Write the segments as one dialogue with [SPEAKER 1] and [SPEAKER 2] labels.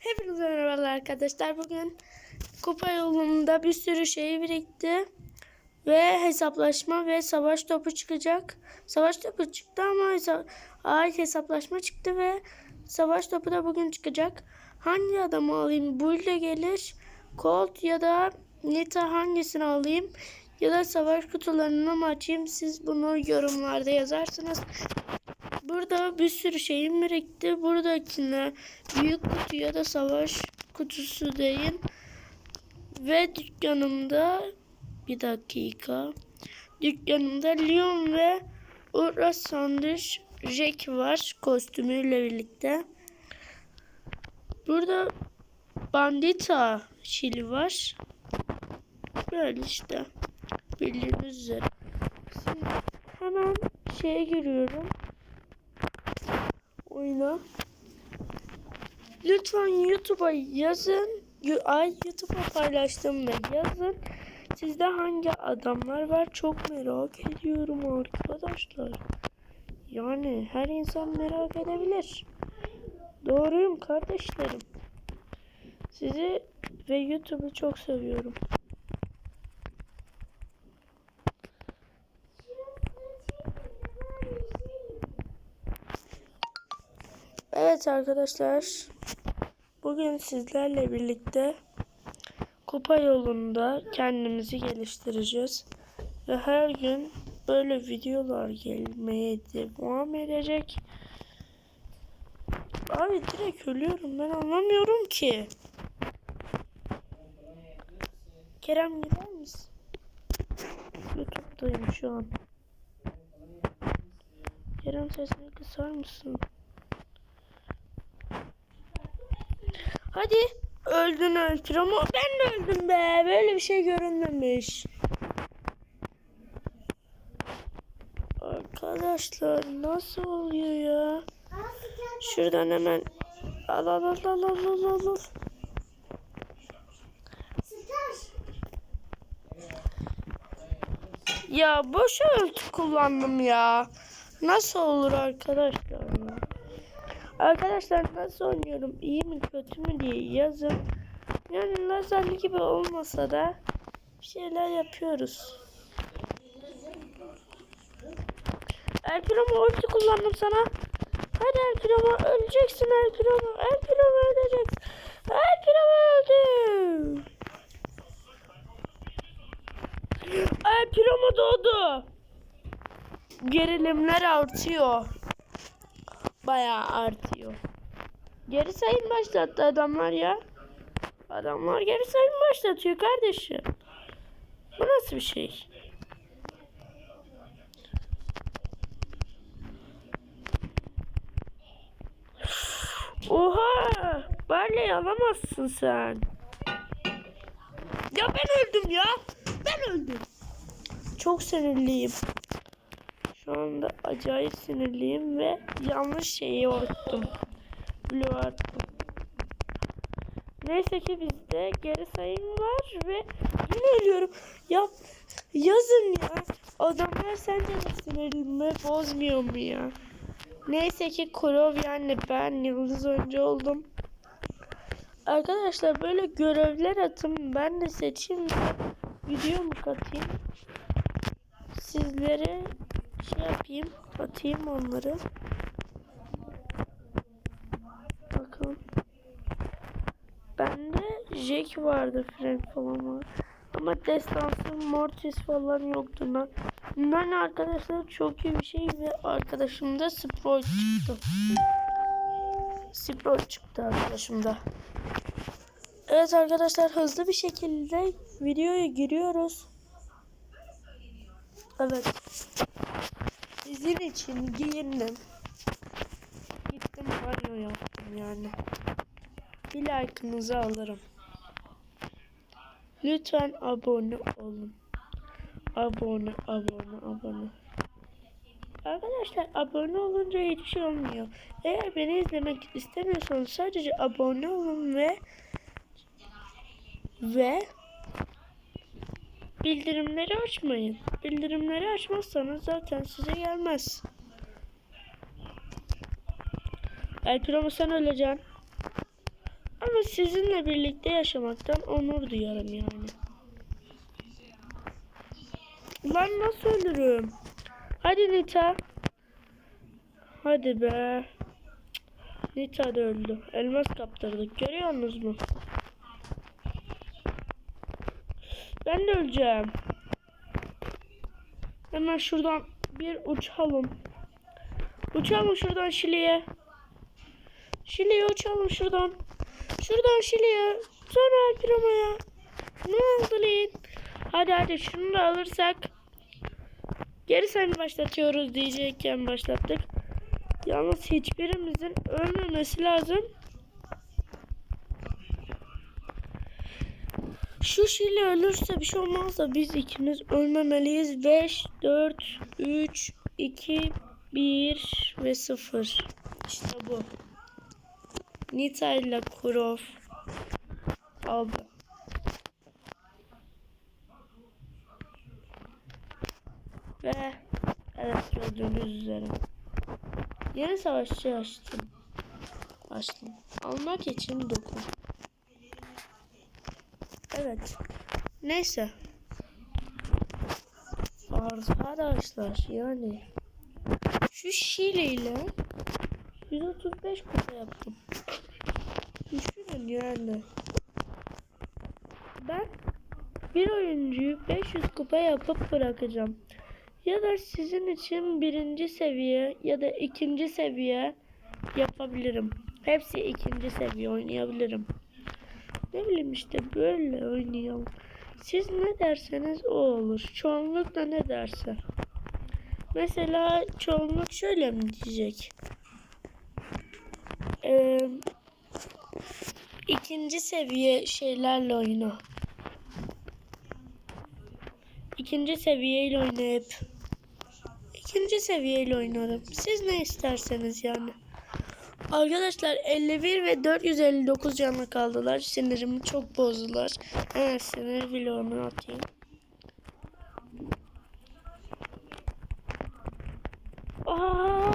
[SPEAKER 1] Hepinize merhabalar arkadaşlar. Bugün kupa yolunda bir sürü şey birikti. Ve hesaplaşma ve savaş topu çıkacak. Savaş topu çıktı ama hesa ay hesaplaşma çıktı ve savaş topu da bugün çıkacak. Hangi adamı alayım? Bu ile gelir. Colt ya da Nita hangisini alayım? Ya da savaş kutularını mı açayım? Siz bunu yorumlarda yazarsınız. Burada bir sürü şeyim birikti. Buradakine büyük kutu ya da savaş kutusu deyin. Ve dükkanımda bir dakika. Dükkanımda Leon ve Ultra Sandwich Jack var kostümüyle birlikte. Burada Bandita Chili var. Böyle işte. Bildiğiniz üzere. Şimdi hemen şeye giriyorum oyuna. Lütfen YouTube'a yazın. Ay YouTube'a paylaştım ve yazın. Sizde hangi adamlar var çok merak ediyorum arkadaşlar. Yani her insan merak edebilir. Doğruyum kardeşlerim. Sizi ve YouTube'u çok seviyorum. Evet arkadaşlar. Bugün sizlerle birlikte kupa yolunda kendimizi geliştireceğiz. Ve her gün böyle videolar gelmeye devam edecek. Abi direkt ölüyorum ben anlamıyorum ki. Kerem gider misin? Youtube'dayım şu an. Kerem sesini kısar mısın? Hadi öldün öldür ama ben de öldüm be. Böyle bir şey görünmemiş. Arkadaşlar nasıl oluyor ya? Şuradan hemen al al al al al al al. Ya boş öğütü kullandım ya. Nasıl olur arkadaş? Arkadaşlar nasıl oynuyorum iyi mi kötü mü diye yazın. Yani lazerli gibi olmasa da şeyler yapıyoruz. Elpiroma ulti kullandım sana. Hadi Elpiroma öleceksin Elpiroma. Elpiroma öleceksin. Elpiroma öldü. Elpiroma doğdu. Gerilimler artıyor bayağı artıyor. Geri sayım başlattı adamlar ya. Adamlar geri sayım başlatıyor kardeşim. Bu nasıl bir şey? Oha! Böyle alamazsın sen. Ya ben öldüm ya. Ben öldüm. Çok sinirliyim. Şu anda acayip sinirliyim ve yanlış şeyi unuttum. Blue attım. Neyse ki bizde geri sayım var ve yine ölüyorum. Ya yazın ya. Adamlar sence de sinirimi bozmuyor mu ya? Neyse ki Kurov yani ben yıldız önce oldum. Arkadaşlar böyle görevler atın. Ben de seçeyim ve videomu katayım. Sizlere şey yapayım. Atayım onları. Bakın. Bende Jack vardı. Frank falan var. Ama destansı Mortis falan yoktu. Ben, ben arkadaşlar çok iyi bir şey ve arkadaşımda Sprout çıktı. Sprout çıktı arkadaşımda. Evet arkadaşlar hızlı bir şekilde videoya giriyoruz. Evet. Sizin için giyindim. Gittim banyo yaptım yani. Bir like'ınızı alırım. Lütfen abone olun. Abone, abone, abone. Arkadaşlar abone olunca hiçbir şey olmuyor. Eğer beni izlemek istemiyorsanız sadece abone olun ve ve bildirimleri açmayın. Bildirimleri açmazsanız zaten size gelmez. El Primo sen öleceksin. Ama sizinle birlikte yaşamaktan onur duyarım yani. Lan nasıl ölürüm? Hadi Nita. Hadi be. Nita da öldü. Elmas kaptırdık. Görüyorsunuz mu? Ben de öleceğim. Hemen şuradan bir uçalım. Uçalım şuradan Şili'ye. Şili'ye uçalım şuradan. Şuradan Şili'ye. Sonra Alpirama'ya. Ne oldu lan? Hadi hadi şunu da alırsak. Geri sen başlatıyoruz diyecekken başlattık. Yalnız hiçbirimizin ölmemesi lazım. Şu Şili ölürse bir şey olmaz da biz ikimiz ölmemeliyiz. 5, 4, 3, 2, 1 ve 0. İşte bu. Nita ile Kurov aldı. Ve evet gördüğünüz üzere. Yeni savaşçı açtım. Açtım. Almak için dokun. Evet. Neyse. Arkadaşlar yani şu Şile ile 135 kupa yaptım. Düşünün yani. Ben bir oyuncuyu 500 kupa yapıp bırakacağım. Ya da sizin için birinci seviye ya da ikinci seviye yapabilirim. Hepsi ikinci seviye oynayabilirim. Ne bileyim işte böyle oynayalım. Siz ne derseniz o olur. Çoğunluk da ne derse. Mesela çoğunluk şöyle mi diyecek? Ee, ikinci seviye şeylerle oyna. İkinci seviyeyle oynayıp ikinci seviyeyle oynarım. Siz ne isterseniz yani. Arkadaşlar 51 ve 459 canlı kaldılar. Sinirimi çok bozdular. Evet sinir vlogumu atayım. Aa!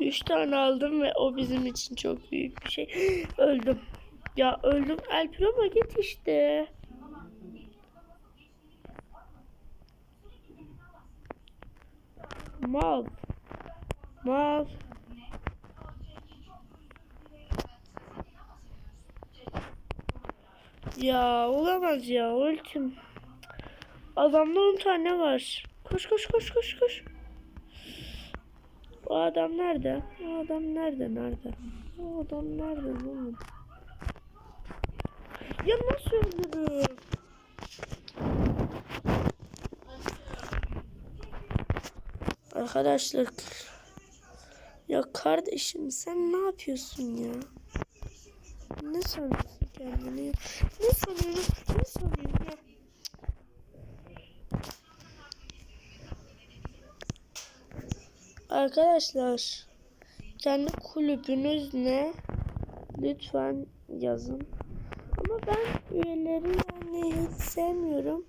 [SPEAKER 1] Üç tane aldım ve o bizim için çok büyük bir şey. öldüm. Ya öldüm. El Primo git işte. Mal. Mal. Ya olamaz ya ultim. Adamda 10 tane var. Koş koş koş koş koş. O adam nerede? O adam nerede nerede? O adam nerede oğlum? Ya nasıl öldürür? Arkadaşlar ya kardeşim sen ne yapıyorsun ya? Ne sanıyorsun kendini? Ne sanıyorsun? Ne sanıyorsun ya? Arkadaşlar kendi kulübünüz ne? Lütfen yazın. Ama ben üyeleri yani hiç sevmiyorum.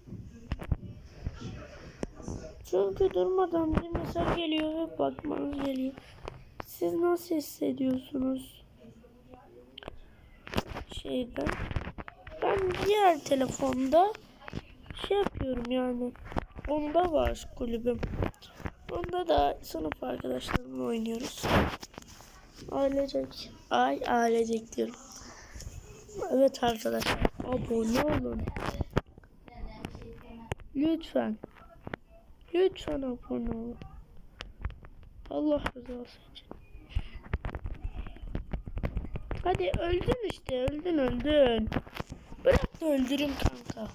[SPEAKER 1] Çünkü durmadan bir mesaj geliyor ve bakmanız geliyor. Siz nasıl hissediyorsunuz? Şeyden. Ben diğer telefonda şey yapıyorum yani. Onda var kulübüm. Onda da sınıf arkadaşlarımla oynuyoruz. Ailecek. Ay ailecek diyorum. Evet arkadaşlar. Abone olun. Lütfen. Lütfen abone olun. Allah rızası için. Hadi öldün işte. Öldün öldün. Bırak da öldürüm kanka.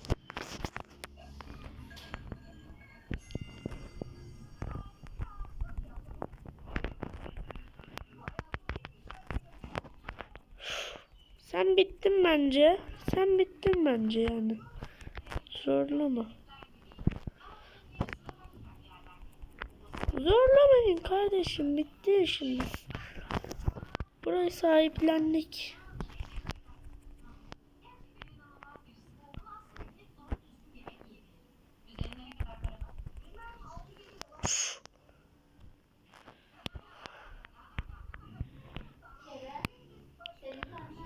[SPEAKER 1] Sen bittin bence. Sen bittin bence yani. Zorlama. Zorlamayın kardeşim. Bitti işimiz. Burayı sahiplendik.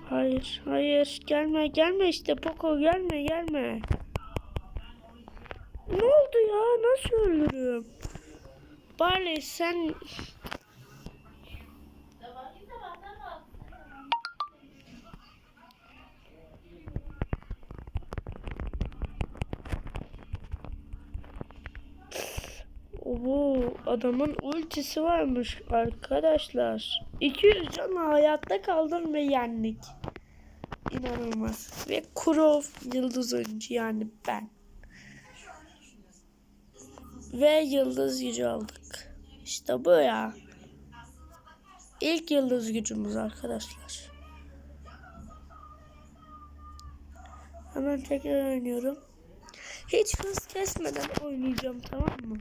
[SPEAKER 1] Hayır, hayır. Gelme, gelme işte Poco. Gelme, gelme. Ne oldu ya? Nasıl öldürüyorum? Barley sen... adamın ultisi varmış arkadaşlar. 200 canla hayatta kaldım ve yendik. İnanılmaz. Ve Kurov yıldız oyuncu yani ben. Ve yıldız gücü aldık. İşte bu ya. İlk yıldız gücümüz arkadaşlar. Hemen tekrar oynuyorum. Hiç hız kesmeden oynayacağım tamam mı?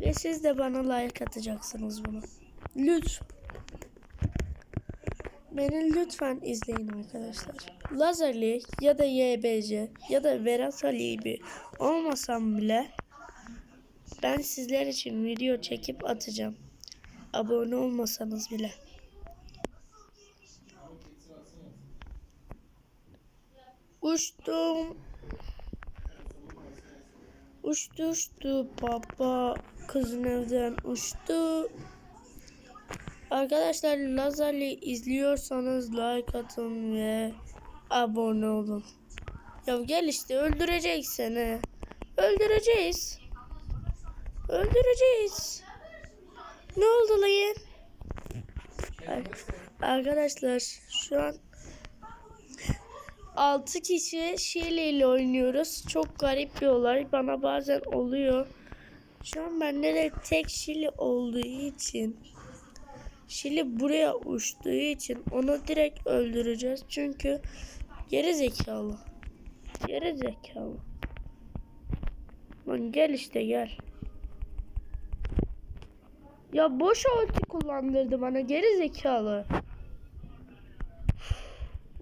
[SPEAKER 1] Ve siz de bana like atacaksınız bunu. Lütfen. Beni lütfen izleyin arkadaşlar. Lazerli ya da YBC ya da Verat Alibi olmasam bile ben sizler için video çekip atacağım. Abone olmasanız bile. Uçtum. Uçtu uçtu baba kızın evden uçtu. Arkadaşlar Lazerli izliyorsanız like atın ve abone olun. Ya gel işte öldürecek seni. Öldüreceğiz. Öldüreceğiz. Ne oldu lan? Arkadaşlar şu an 6 kişi Şili ile oynuyoruz. Çok garip bir olay. Bana bazen oluyor. Şu an bende de tek Şili olduğu için Şili buraya uçtuğu için onu direkt öldüreceğiz. Çünkü geri zekalı. Geri zekalı. Lan gel işte gel. Ya boş ulti kullandırdı bana geri zekalı.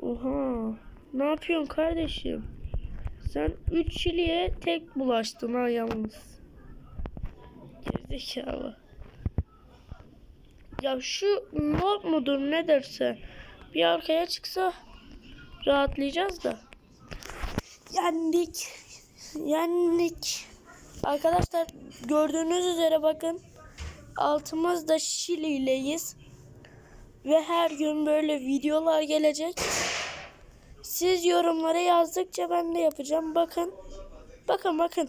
[SPEAKER 1] Oha. Ne yapıyorsun kardeşim? Sen 3 çiliğe tek bulaştın ha yalnız. Gerizekalı. Ya şu noob mudur ne derse bir arkaya çıksa rahatlayacağız da. Yendik. Yendik. Arkadaşlar gördüğünüz üzere bakın altımızda Şili ileyiz. Ve her gün böyle videolar gelecek. Siz yorumlara yazdıkça ben de yapacağım. Bakın. Bakın bakın.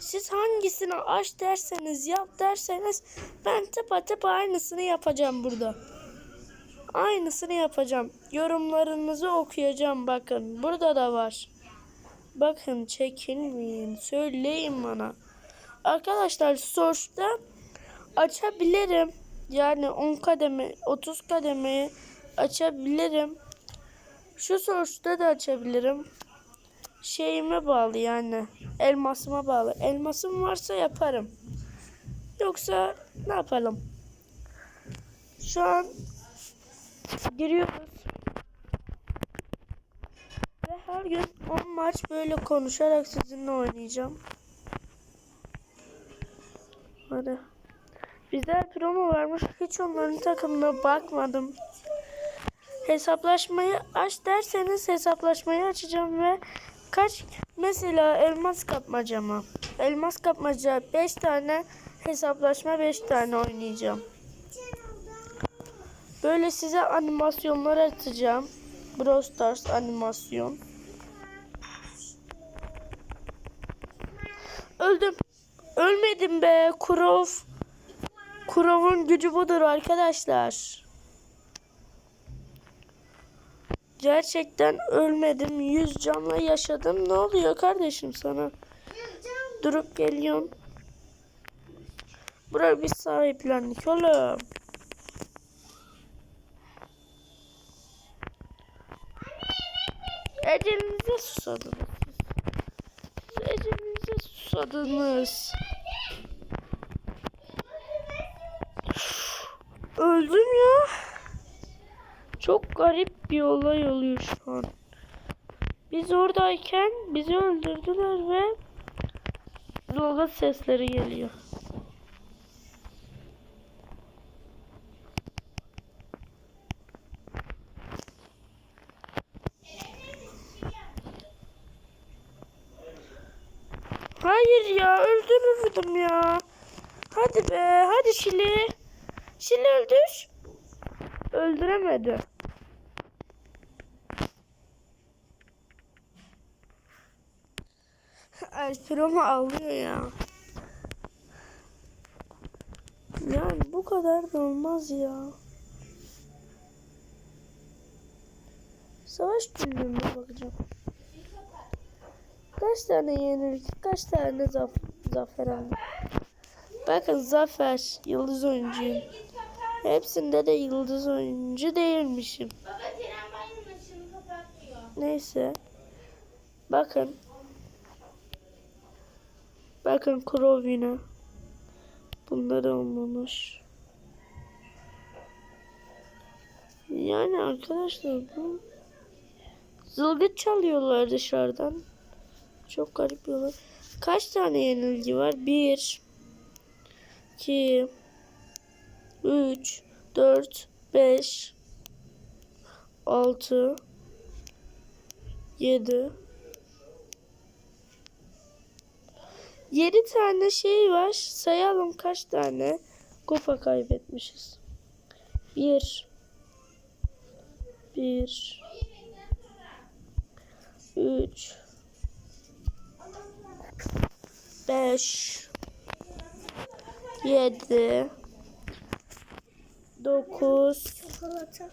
[SPEAKER 1] Siz hangisini aç derseniz yap derseniz ben tıpa tıpa aynısını yapacağım burada. Aynısını yapacağım. Yorumlarınızı okuyacağım bakın. Burada da var. Bakın çekinmeyin. Söyleyin bana. Arkadaşlar source'da açabilirim. Yani 10 kademe 30 kademe açabilirim. Şu source'da da açabilirim. Şeyime bağlı yani. Elmasıma bağlı. Elmasım varsa yaparım. Yoksa ne yapalım? Şu an giriyoruz. Ve her gün 10 maç böyle konuşarak sizinle oynayacağım. Hadi. Bizler promo varmış. Hiç onların takımına bakmadım. Hesaplaşmayı aç derseniz hesaplaşmayı açacağım ve kaç mesela elmas kapmaca mı? Elmas kapmaca 5 tane hesaplaşma 5 tane oynayacağım. Böyle size animasyonlar atacağım. Brawl Stars animasyon. Öldüm. Ölmedim be. Kurov. Kurov'un gücü budur arkadaşlar. Gerçekten ölmedim. Yüz canla yaşadım. Ne oluyor kardeşim sana? Durup geliyorsun. Buraya bir sahiplendik oğlum. Ecelinize susadınız. Siz ecelinize susadınız. Öldüm ya. Çok garip bir olay oluyor şu an. Biz oradayken bizi öldürdüler ve dalga sesleri geliyor. Hayır ya öldürürdüm ya. Hadi be hadi Şili. Şili öldür. Öldüremedi. Alpero'mu alıyor ya. Yani bu kadar da olmaz ya. Savaş günlüğüne bakacağım. Kaç tane yenilgi, kaç tane zaf zafer aldım. Bakın zafer, yıldız oyuncuyum. Hepsinde de yıldız oyuncu değilmişim.
[SPEAKER 2] Baba.
[SPEAKER 1] Neyse. Bakın. Bakın Krov yine. Bunları olmamış. Yani arkadaşlar bu zılgıt çalıyorlar dışarıdan. Çok garip yollar. Kaç tane yenilgi var? 1 2 3 4 5 6 7 7 tane şey var. Sayalım kaç tane kupa kaybetmişiz. 1 1 3 5 7 9
[SPEAKER 2] Çikolata.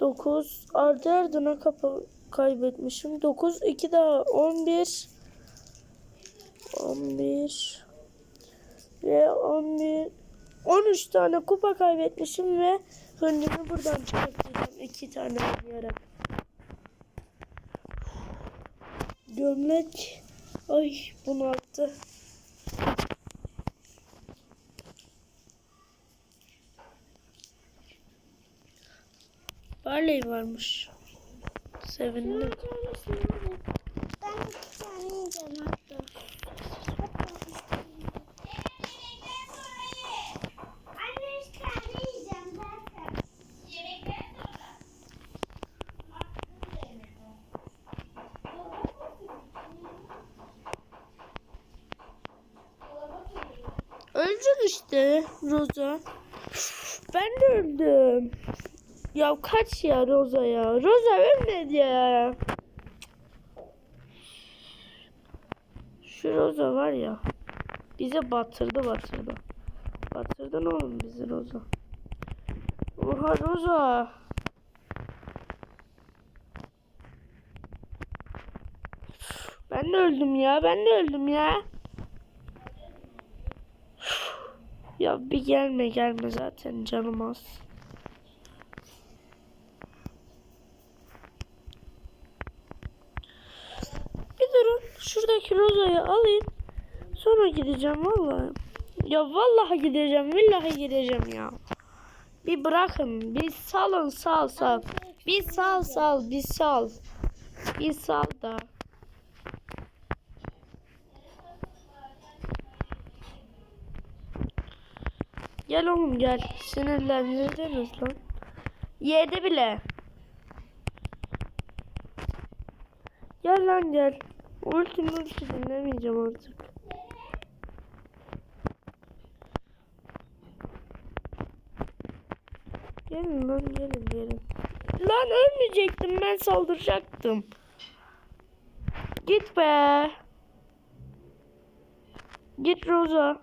[SPEAKER 1] 9 ardı ardına kapı kaybetmişim. 9 2 daha 11 11 ve 11 13 tane kupa kaybetmişim ve hıncımı buradan çıkartacağım. 2 tane oynayarak. Gömlek ay bunu attı. Barley varmış. Sevindim.
[SPEAKER 2] Ben iki tane yiyeceğim hatta. Anne üç tane yiyeceğim zaten. Yemekten sonra.
[SPEAKER 1] Öldün işte Roza. Ben de öldüm. Ya kaç ya Roza ya. Roza ölmedi ya. Şu Roza var ya. Bize batırdı batırdı. Batırdın oğlum bizi Roza. Oha Roza. Ben de öldüm ya. Ben de öldüm ya. Ya bir gelme gelme zaten canım az. Bir durun. Şuradaki rozayı alayım. Sonra gideceğim vallahi. Ya vallahi gideceğim. Billahi gideceğim ya. Bir bırakın. Bir salın sal sal. Bir sal sal. Bir sal. Bir sal da. Gel oğlum gel. Sinirlendirdiniz lan. Yedi bile. Gel lan gel. Ulti multi dinlemeyeceğim artık. Gelin lan gelin gelin. Lan ölmeyecektim ben saldıracaktım. Git be. Git Rosa.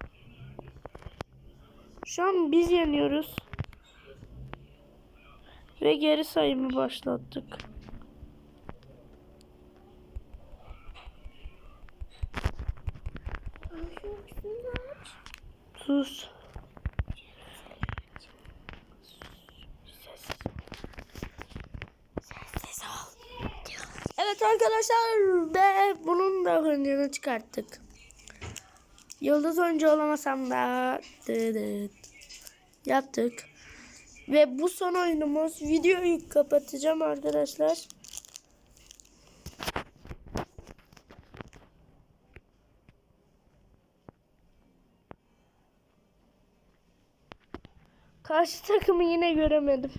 [SPEAKER 1] Şu an biz yeniyoruz. Ve geri sayımı başlattık. Sus. Evet arkadaşlar ve bunun da hıncını çıkarttık. Yıldız oyuncu olamasam da dıdıt. Yaptık. Ve bu son oyunumuz. Videoyu kapatacağım arkadaşlar. Karşı takımı yine göremedim.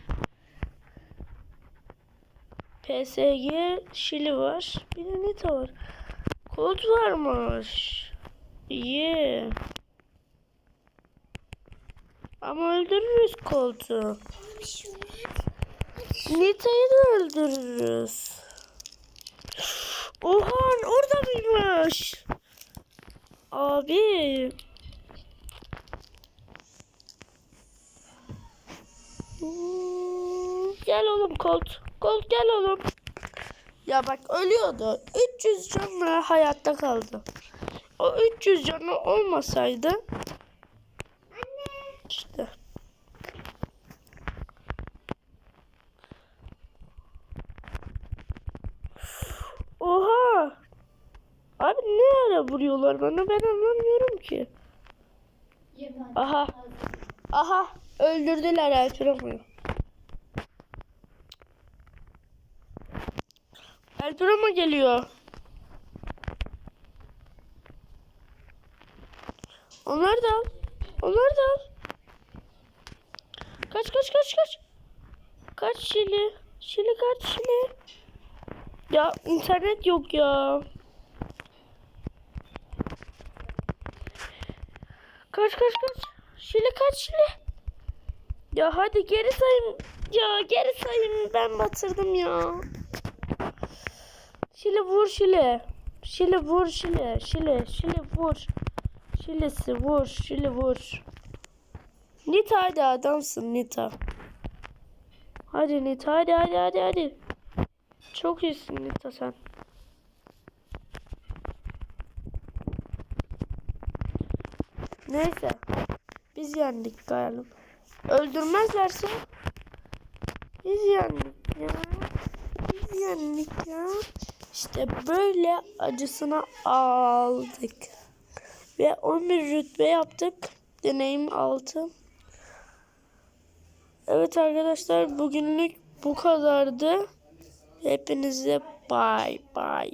[SPEAKER 1] PSG Şili var. Bir de Nita var. Kod varmış. İyi. Ama öldürürüz koltuğu. Nita'yı da öldürürüz. Oha orada mıymış? Abi. Hmm, Gel oğlum Colt. Colt gel oğlum. Ya bak ölüyordu. 300 canla hayatta kaldı. O 300 canı olmasaydı. İşte. Oha! Abi ne ara vuruyorlar bana ben anlamıyorum ki. Aha. Aha öldürdüler Elpiromu'yu. Elpiromu geliyor. Onlar da. Onlar da. Kaç kaç kaç kaç. Kaç Şili. Şili kaç Şili. Ya internet yok ya. Kaç kaç kaç. Şili kaç Şili. Ya hadi geri sayın. Ya geri sayın ben batırdım ya. Şili vur Şili. Şili vur Şili. Şili Şili vur. Şilisi vur. Şili vur. Nita hadi adamsın Nita. Hadi Nita hadi hadi hadi hadi. Çok iyisin Nita sen. Neyse. Biz yendik galiba. Öldürmezlerse biz yendik ya. Biz yendik ya. İşte böyle acısını aldık. Ve 11 rütbe yaptık. Deneyim 6. Evet arkadaşlar bugünlük bu kadardı. Hepinize bay bay.